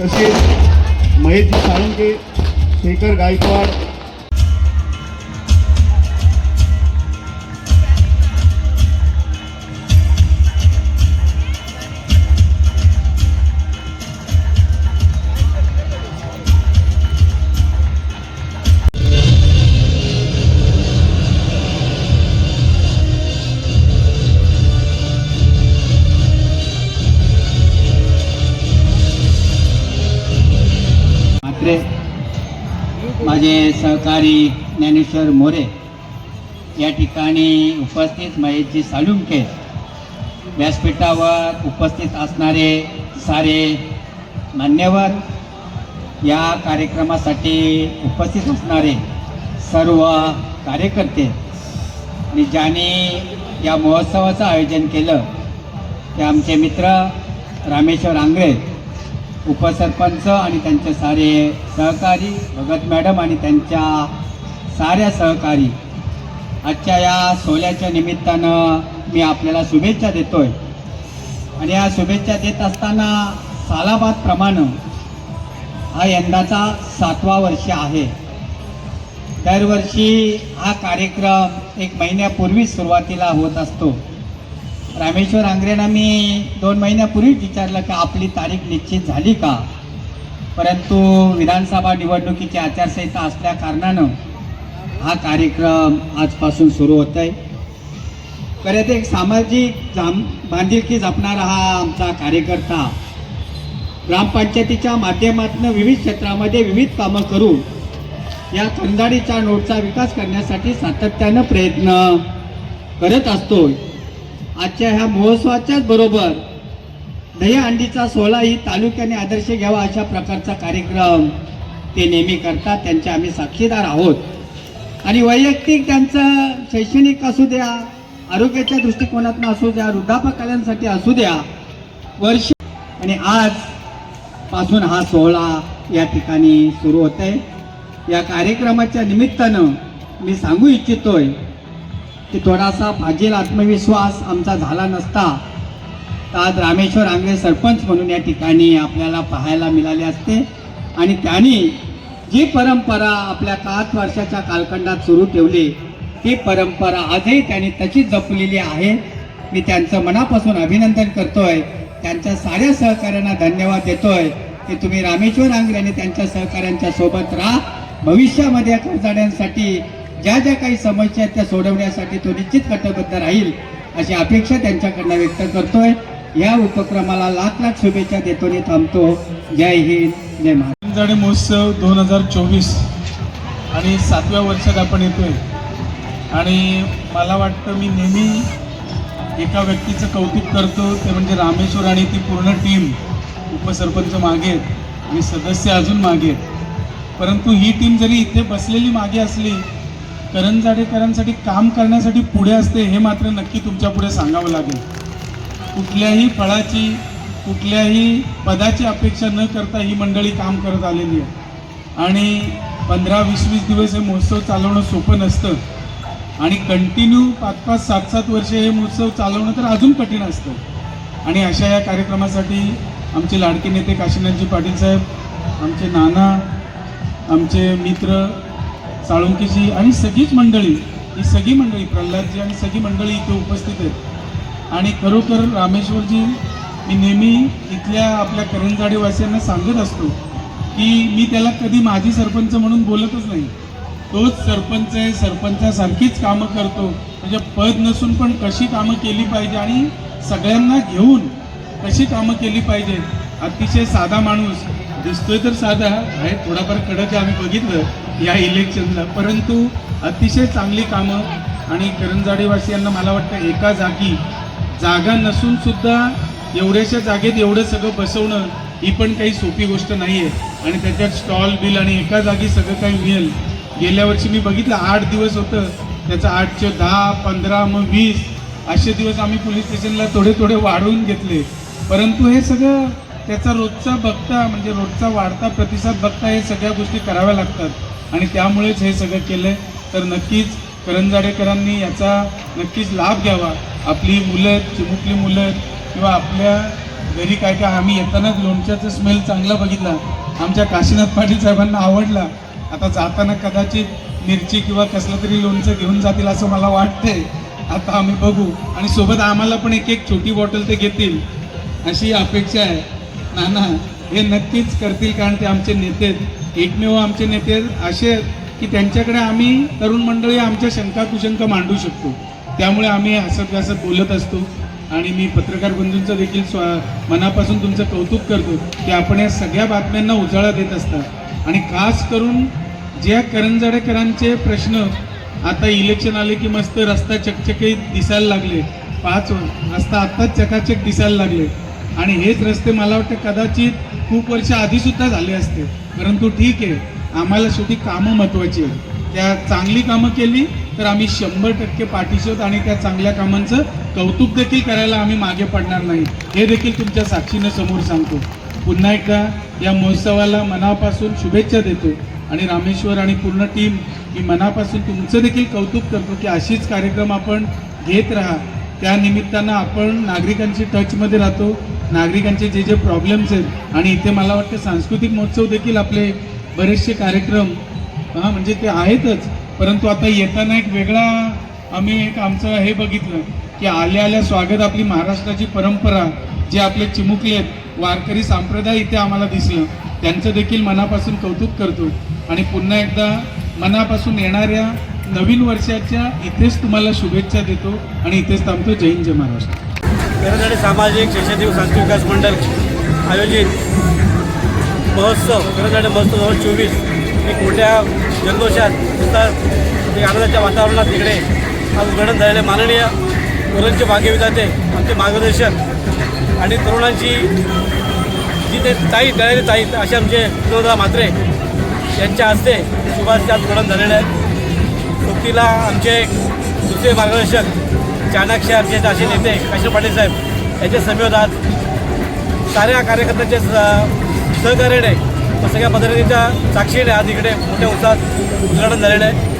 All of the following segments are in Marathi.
तसेच महेश साळुंके शेखर गायकवाड सहकारी ज्ञानेश्वर मोरे या ठिकाणी उपस्थित महेशजी सालुंके व्यासपीठावर उपस्थित असणारे सारे मान्यवर या कार्यक्रमासाठी उपस्थित असणारे सर्व कार्यकर्ते आणि ज्यांनी या महोत्सवाचं आयोजन केलं ते आमचे मित्र रामेश्वर आंगळे उपसरपंच आणि त्यांचे सारे सहकारी भगत मॅडम आणि त्यांच्या साऱ्या सहकारी आजच्या या सोहळ्याच्या निमित्तानं मी आपल्याला शुभेच्छा देतोय. आणि या शुभेच्छा देत असताना सालाबादप्रमाणे हा यंदाचा सातवा वर्ष आहे. दरवर्षी हा कार्यक्रम एक महिन्यापूर्वी सुरुवातीला होत असतो. रामेश्वर आंग्रेंना मी दोन महिन्यापूर्वीच विचारलं की आपली तारीख निश्चित झाली का? परंतु विधानसभा निवडणुकीची आचारसंहिता असल्या कारणानं हा कार्यक्रम आजपासून सुरू होत आहे खरं ते एक सामाजिक जाम बांधिलकी जपणारा हा आमचा कार्यकर्ता ग्रामपंचायतीच्या माध्यमातून विविध क्षेत्रामध्ये विविध कामं करून या खंदाडीच्या नोटचा विकास करण्यासाठी सातत्यानं प्रयत्न करत असतो आजच्या ह्या महोत्सवाच्याच बरोबर दहीहंडीचा सोहळा ही तालुक्याने आदर्श घ्यावा अशा प्रकारचा कार्यक्रम ते नेहमी करतात त्यांचे आम्ही साक्षीदार आहोत. आणि वैयक्तिक त्यांचं शैक्षणिक असू द्या आरोग्याच्या दृष्टिकोनातून असू द्या वृद्धापकालांसाठी असू द्या वर्ष आणि आज पासून हा सोहळा या ठिकाणी सुरू होत आहे या कार्यक्रमाच्या निमित्तानं मी सांगू इच्छितोय की थोडासा फाजील आत्मविश्वास आमचा झाला नसता. तर आज रामेश्वर आंग्रे सरपंच म्हणून या ठिकाणी आपल्याला पाहायला मिळाले असते. आणि त्यांनी जी परंपरा आपल्या पाच वर्षाच्या कालखंडात सुरू ठेवली ती परंपरा आजही त्यांनी तशीच जपलेली आहे. मी त्यांचं मनापासून अभिनंदन करतोय. त्यांच्या साऱ्या सहकाऱ्यांना धन्यवाद देतोय की तुम्ही रामेश्वर आंग्रे आणि त्यांच्या सहकाऱ्यांच्या सोबत राहा. भविष्यामध्ये या कर्जाड्यांसाठी ज्या ज्या काही समस्या आहेत त्या सोडवण्यासाठी तो निश्चित कटिबद्ध राहील अशी अपेक्षा त्यांच्याकडनं व्यक्त करतोय. या उपक्रमाला लाख लाख शुभेच्छा देतो आणि थांबतो. जय हिंद. जय महाराज महोत्सव दोन हजार चोवीस आणि सातव्या वर्षात आपण येतोय. आणि मला वाटतं मी नेहमी एका व्यक्तीचं कौतुक करतो. ते म्हणजे रामेश्वर आणि ती पूर्ण टीम उपसरपंच मागे आहेत. आणि सदस्य अजून मागे आहेत. परंतु ही टीम जरी इथे बसलेली मागे असली करंजाडेकरांसाठी काम करण्यासाठी पुढे असते हे मात्र नक्की तुमच्यापुढे सांगावं लागेल. कुठल्याही फळाची कुठल्याही पदाची अपेक्षा न करता ही मंडळी काम करत आलेली आहे. आणि पंधरा वीस वीस दिवस हे महोत्सव चालवणं सोपं नसतं. आणि कंटिन्यू पाच पाच सात सात वर्षे हे महोत्सव चालवणं तर अजून कठीण असतं. आणि अशा या कार्यक्रमासाठी आमचे लाडके नेते काशीनाथजी पाटील साहेब आमचे नाना आमचे मित्र साळुंकीजी आणि सगळीच मंडळी ही सगळी मंडळी प्रल्हादजी आणि सगळी मंडळी इथे उपस्थित आहेत. आणि खरोखर रामेश्वरजी मी नेहमी इथल्या आपल्या करंजाडेवासियांना सांगत असतो की मी त्याला कधी माझी सरपंच म्हणून बोलतच नाही. तोच सरपंच आहे सरपंचासारखीच कामं करतो. म्हणजे पद नसून पण कशी कामं केली पाहिजे आणि सगळ्यांना घेऊन कशी कामं केली पाहिजे अतिशय साधा माणूस. दिसतोय तर साधा आहे थोडाफार कडक आम्ही बघितलं या इलेक्शनला परंतु अतिशय चांगली कामं आणि करंजाडेवासियांना मला वाटतं एका जागी जागा नसून सुद्धा एवढ्याशा जागेत एवढं सगळं बसवणं ही पण काही सोपी गोष्ट नाही आहे आणि त्याच्यात स्टॉल बिल आणि एका जागी सगळं काही मिळेल. गेल्या वर्षी मी बघितलं आठ दिवस होतं. त्याचं आठचे दहा पंधरा मग वीस असे दिवस आम्ही पोलीस स्टेशनला थोडे थोडे वाढवून घेतले. परंतु हे सगळं त्याचा रोजचा बघता म्हणजे रोजचा वाढता प्रतिसाद बघता हे सगळ्या गोष्टी कराव्या लागतात. आणि त्यामुळेच हे सगळं केलं तर नक्कीच करंजाडेकरांनी याचा नक्कीच लाभ घ्यावा. आपली मुलं चिमुकली मुलं किंवा आपल्या घरी काय काय आम्ही येतानाच लोणच्याचा स्मेल चांगला बघितला. आमच्या काशीनाथ पाटील साहेबांना आवडला. आता जाताना कदाचित मिरची किंवा कसलं तरी लोणचं घेऊन जातील असं मला वाटतंय. आता आम्ही बघू. आणि सोबत आम्हाला पण एक एक छोटी बॉटल ते घेतील. अशी अपेक्षा आहे. नाना हे नक्कीच करतील कारण ते आमचे नेते आहेत. एकमेव आमचे नेते असे आहेत की त्यांच्याकडे आम्ही तरुण मंडळी आमच्या शंका कुशंका मांडू शकतो. त्यामुळे आम्ही हसत हसत बोलत असतो आणि मी पत्रकार बंधूंचं देखील स्वा मनापासून तुमचं कौतुक करतो की आपण या सगळ्या बातम्यांना उजाळा देत असतात आणि खास करून ज्या करंजाडेकरांचे प्रश्न आता इलेक्शन आले की मस्त रस्ता चकचकीत दिसायला लागले. पाच रस्ता आत्ताच चकाचक दिसायला लागले. आणि हेच रस्ते मला वाटतं कदाचित खूप वर्ष आधीसुद्धा झाले असते. परंतु ठीक आहे आम्हाला शेवटी कामं महत्त्वाची आहेत. त्या चांगली कामं केली तर आम्ही शंभर टक्के पाठीशी आहोत आणि त्या चांगल्या कामांचं कौतुक देखील करायला आम्ही मागे पडणार नाही. हे देखील तुमच्या साक्षीनं समोर सांगतो. पुन्हा एकदा या महोत्सवाला मनापासून शुभेच्छा देतो आणि रामेश्वर आणि पूर्ण टीम मी मनापासून तुमचं देखील कौतुक करतो की अशीच कार्यक्रम आपण घेत राहा. त्यानिमित्तानं आपण नागरिकांची टचमध्ये राहतो. नागरिकांचे जे जे प्रॉब्लेम्स आहेत आणि इथे मला वाटतं सांस्कृतिक महोत्सव देखील आपले बरेचसे कार्यक्रम हां म्हणजे ते आहेतच. परंतु आता येताना एक वेगळा आम्ही एक आमचं हे बघितलं की आल्या आल्या स्वागत आपली महाराष्ट्राची परंपरा जे आपले चिमुकले आहेत वारकरी संप्रदाय इथे आम्हाला दिसलं. त्यांचं देखील मनापासून कौतुक करतो. आणि पुन्हा एकदा मनापासून येणाऱ्या नवीन वर्षाच्या इथेच तुम्हाला शुभेच्छा देतो. आणि इथेच थांबतो. जय हिंद जय महाराष्ट्र. करंजाडे सामाजिक शैक्षणिक सांस्कृतिक विकास मंडळ आयोजित महोत्सव करंजाडे महोत्सव दोन हजार चोवीस. एक मोठ्या जल्लोषात उत्साह एक आनंदाच्या वातावरणात इकडे आज उद्घाटन झालेले माननीय मुलांचे भाग्यविधाते आमचे मार्गदर्शक आणि तरुणांची जी ते ताई तयारी ताई असे आमचे विनोदा म्हात्रे यांच्या हस्ते सुभाष आज उघडण झालेले आहे सोबतीला आमचे दुसरे मार्गदर्शक चाणक्य आमचे असे नेते काशीर पाटील साहेब यांच्या समेत आज साऱ्या कार्यकर्त्यांच्या स- सहकार्याने व सगळ्या पद्धतीच्या साक्षीने आज इकडे मोठ्या उत्साहात उद्घाटन झालेलं आहे.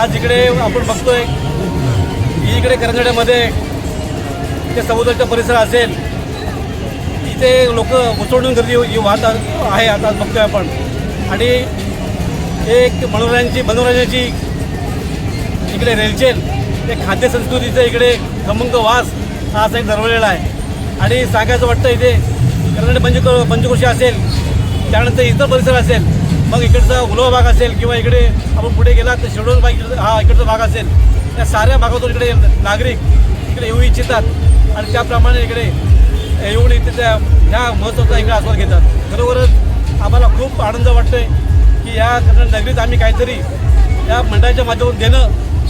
आज इकडे आपण बघतोय की इकडे करंजड्यामध्ये ते समुद्राचा परिसर असेल इथे लोक मुसळून गर्दी वाहत आहे आता बघतोय आपण. आणि एक मनोरंजनाची मनोरंजनाची इकडे रेलचेल ते खाद्य संस्कृतीचं इकडे खमंग वास हा असा एक दरवळलेला आहे. आणि सांगायचं वाटतं इथे कर्नाटक पंचक पंचकृषी असेल त्यानंतर इतर परिसर असेल मग इकडचा उलवा भाग असेल किंवा इकडे आपण पुढे गेला तर शेडोल भाग इकडचा- हा इकडचा भाग असेल त्या साऱ्या भागातून इकडे नागरिक इकडे येऊ इच्छितात आणि त्याप्रमाणे इकडे येऊन इथे त्या ह्या महोत्सवाचा इकडे आस्वाद घेतात. खरोखरच आम्हाला खूप आनंद वाटतोय की या कर्नाटक नगरीत आम्ही काहीतरी या मंडळाच्या माध्यमातून देणं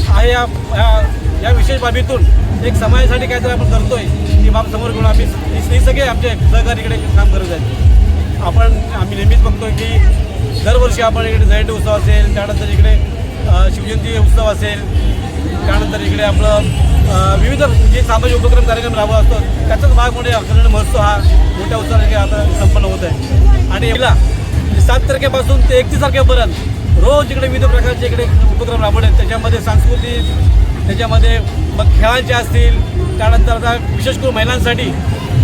आहे या या- या विशेष बाबीतून एक समाजासाठी काहीतरी आपण करतोय ती बाब समोर घेऊन आम्ही हे- सगळे आमचे सहकारी इकडे काम करत आहेत. आपण आम्ही नेहमीच बघतोय की दरवर्षी आपण इकडे जयंती उत्सव असेल त्यानंतर इकडे शिवजयंती उत्सव असेल त्यानंतर इकडे आपलं विविध जे सामाजिक उपक्रम कार्यक्रम राबवत असतो त्याचाच भाग म्हणजे कन्नड महोत्सव हा मोठ्या उत्सवाने आता संपन्न होत आहे. आणि याला सात तारखेपासून ते एकतीस तारखेपर्यंत रोज इकडे विविध प्रकारचे इकडे उपक्रम राबवले. त्याच्यामध्ये सांस्कृतिक त्याच्यामध्ये मग खेळांचे असतील. त्यानंतर आता विशेष करून महिलांसाठी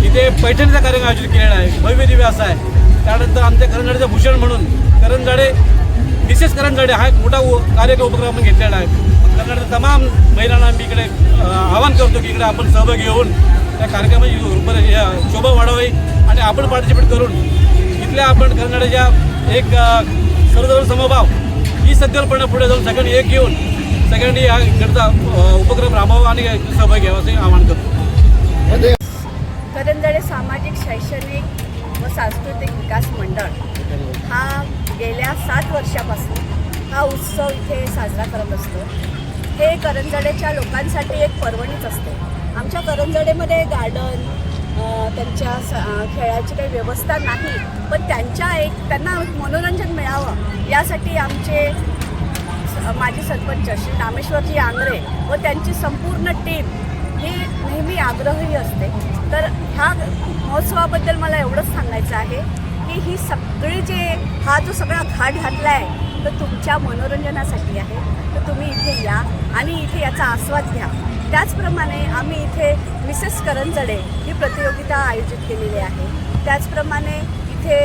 इथे पैठणीचा कार्यक्रम आयोजित केलेला आहे. भव्य दिव्य असा आहे. त्यानंतर आमच्या करंजाडेचं भूषण म्हणून करंजाडे मिसेस करंजाडे हा एक मोठा उ- कार्यक्रम उपक्रम आपण घेतलेला आहे. करंजाडच्या तमाम महिलांना मी इकडे आवाहन करतो की इकडे आपण सहभागी होऊन त्या कार्यक्रमाची शोभा वाढवावी आणि आपण पार्टिसिपेट करून इथल्या आपण करंजाड्याच्या एक अ, समभाव ही संकल्पना पुढे जाऊन सगळ्यांनी एक घेऊन सगळ्यांनी या उपक्रम राबवावा आणि सहभाग घ्यावा असे आवाहन करतो. करंजाडे सामाजिक शैक्षणिक व सांस्कृतिक विकास मंडळ हा गेल्या सात वर्षापासून हा उत्सव इथे साजरा करत असतो. हे करंजाडेच्या लोकांसाठी एक पर्वणीच असते. आमच्या करंजाडेमध्ये गार्डन त्यांच्या स खेळाची काही व्यवस्था नाही पण त्यांच्या एक त्यांना मनोरंजन मिळावं यासाठी आमचे स- माजी सरपंच श्री रामेश्वरजी आंग्रे व त्यांची संपूर्ण टीम ही नेहमी आग्रही असते. तर ह्या महोत्सवाबद्दल मला एवढंच सांगायचं आहे की ही सगळी जे हा जो सगळा घाट घातला आहे तर तुमच्या मनोरंजनासाठी आहे. तर तुम्ही इथे या आणि इथे याचा आस्वाद घ्या. त्याचप्रमाणे आम्ही इथे मिसेस करंजडे प्रतियोगिता आयोजित केलेली आहे. त्याचप्रमाणे इथे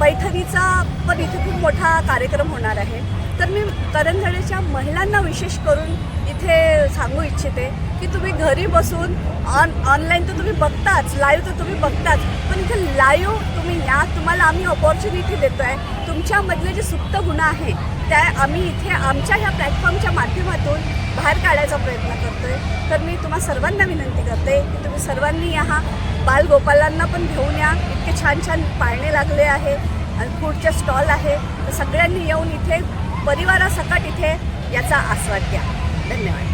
पैठणीचा पण इथे खूप मोठा कार्यक्रम होणार आहे. तर मी करंजळेच्या महिलांना विशेष करून इथे सांगू इच्छिते. की तुम्ही घरी बसून ऑन ऑनलाईन तर तुम्ही बघताच लाईव्ह तर तुम्ही बघताच पण इथे लाईव्ह तुम्ही या तुम्हाला आम्ही ऑपॉर्च्युनिटी देतो आहे तुमच्यामधले जे सुप्त गुण आहे त्या आम्ही इथे आमच्या ह्या प्लॅटफॉर्मच्या माध्यमातून बाहेर काढायचा प्रयत्न करतो आहे तर मी तुम्हा सर्वांना विनंती करते की तुम्ही सर्वांनी या बालगोपालांना पण घेऊन या. इतके छान छान पाळणे लागले आहे. आणि फूडचे स्टॉल आहे. तर सगळ्यांनी येऊन इथे परिवारासकट इथे याचा आस्वाद घ्या. धन्यवाद.